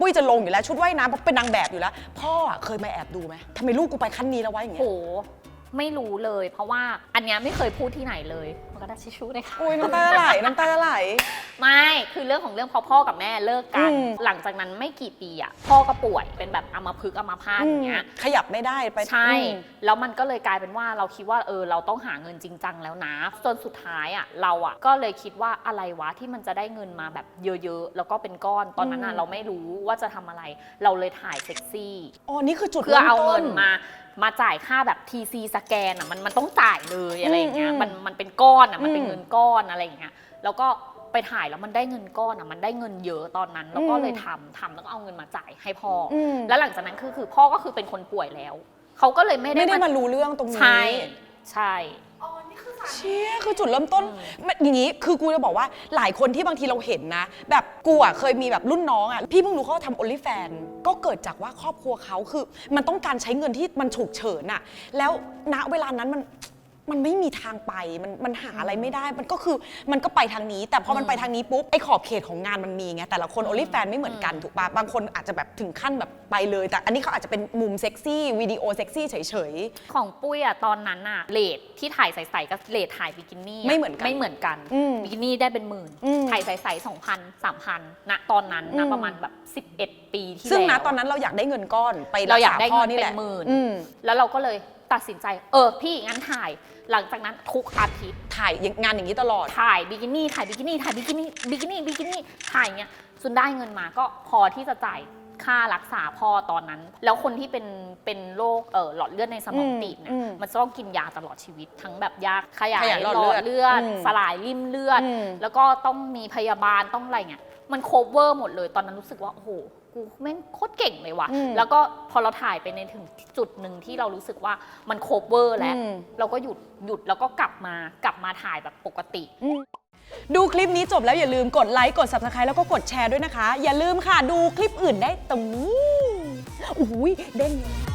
ปุ้ยจะลงอยู่แล้วชุดว่ายน้ำเพราะเป็นนางแบบอยู่แล้ว พ่ออะเคยมาแอบดูไหมทำไมลูกกูไปขั้นนี้แล้ววะอย่างเงี้โหย ไม่รู้เลย เพราะว่าอันเนี้ยไม่เคยพูดที่ไหนเลยมันก็ได้ชิชชู่เลยค่ะ อุ้ยน้ำตาจะไหลน้ำตาจะไหล ไม่ คือเรื่องของเรื่องพอพ่อกับแม่เลิกกัน อืม หลังจากนั้นไม่กี่ปีอะ พ่อก็ป่วยเป็นแบบอัมพฤกษ์อัมพาตอย่างเงี้ย ขยับไม่ได้ไปใช่ อืม แล้วมันก็เลยกลายเป็นว่าเราคิดว่าเออเราต้องหาเงินจริงจังแล้วนะ จนสุดท้ายอะเราอะก็เลยคิดว่าอะไรวะที่มันจะได้เงินมาแบบเยอะๆ แล้วก็เป็นก้อน ตอนนั้นอะอืมเราไม่รู้ว่าจะทำอะไร เราเลยถ่ายเซ็กซี่ อ๋อนี่คือจุดเพื่อเอาริ่มต้ เงินมา มาจ่ายค่าแบบ TC สแกนอะมันมันต้องจ่ายเลยอะไรอย่างเงี้ยอืมมันมันเป็นก้อนอะมันเป็นอืมเงินก้อนอะไรอย่างเงี้ยแล้วก็ไปถ่ายแล้วมันได้เงินก้อนอะมันได้เงินเยอะตอนนั้นแล้วก็อืม เลยทำทำแล้วก็เอาเงินมาจ่ายให้พ่ออมแล้วหลังจากนั้นคือคือพ่อก็คือเป็นคนป่วยแล้วเขาก็เลยไม่ได้ไม่ได้มามารู้เรื่องตรงนี้ ใช่ใช่ เชี่ยคือจุดเริ่มต้นมันอย่างนี้คือกูจะบอกว่าหลายคนที่บางทีเราเห็นนะ แบบกูอะเคยมีแบบรุ่นน้องอะพี่เพิ่งรู้เขาทำโอลิแฟนก็เกิดจากว่าครอบครัวเขาคือ มันต้องการใช้เงินที่มันฉุกเฉินอะ แล้วณเวลานั้นมัน มันไม่มีทางไปมันมันหาอะไรไม่ได้ มันก็คือมันก็ไปทางนี้ แต่พอมันไปทางนี้ปุ๊บไอ้ขอบเขตของงานมันมีไงแต่ละคนโอลิแฟนไม่เหมือนกันถูกปะบางคนอาจจะแบบถึงขั้นแบบไปเลย แต่อันนี้เขาอาจจะเป็นมุมเซ็กซี่วิดีโอเซ็กซี่เฉย ของปุ้ยอะตอนนั้นอะเลทที่ถ่ายใสๆกับเลทถ่ายบิกินี่ะไม่เหมือนกันไม่เหมือนกันอืมบิกินี่ได้เป็นหมื่น อืม ถ่ายใสๆสองพันสามพันณตอนนั้นอืนะมประมาณแบบ 11 ปีที่ๆซึ่งแล้นะวตอนนั้นเราอยากได้เงินก้อนไปเราอยากษได้พ่เงินนี่เป็แหละนหมื่น อืม แล้วเราก็เลย ตัดสินใจ เออพี่งั้นถ่าย หลังจากนั้นทุกอาทิตย์ถ่ายงานอย่างนี้ตลอด ถ่ายบิกินี่ถ่ายบิกินี่ถ่ายบิกินี่บิกินี่บิกินี่ถ่ายอย่างเงี้ยจนได้เงินมาก็พอที่จะจ่าย ค่ารักษาพ่อตอนนั้น แล้วคนที่เป็นเป็นโรคเออหลอดเลือดในสมองอืมตีบเนี่ยอืมมันจะต้องกินยาตลอดชีวิต ทั้งแบบยาขยายขยายหหลลออดดเลืเลืออดดอืมสลายริ่มเลือดอืมแล้วก็ต้องมีพยาบาลต้องอะไรเงี้ยมันโคเวอร์หมดเลยตอนนั้นรู้สึกว่าโอ้โหกูแม่งโคตรเก่งเลยว่ะอืมแล้วก็พอเราถ่ายไปในถึงจุดหนึ่งที่เรารู้สึกว่ามันโคเวอร์แล้วอืมเราก็หยุดหยุดแล้วก็กลับมากลับมาถ่ายแบบปกติ ดูคลิปนี้จบแล้วอย่าลืมกดไลค์กด subscribe แล้วก็กดแชร์ด้วยนะคะ อย่าลืมค่ะ ดูคลิปอื่นได้ตรงนี้อุ้ยเด้งเลย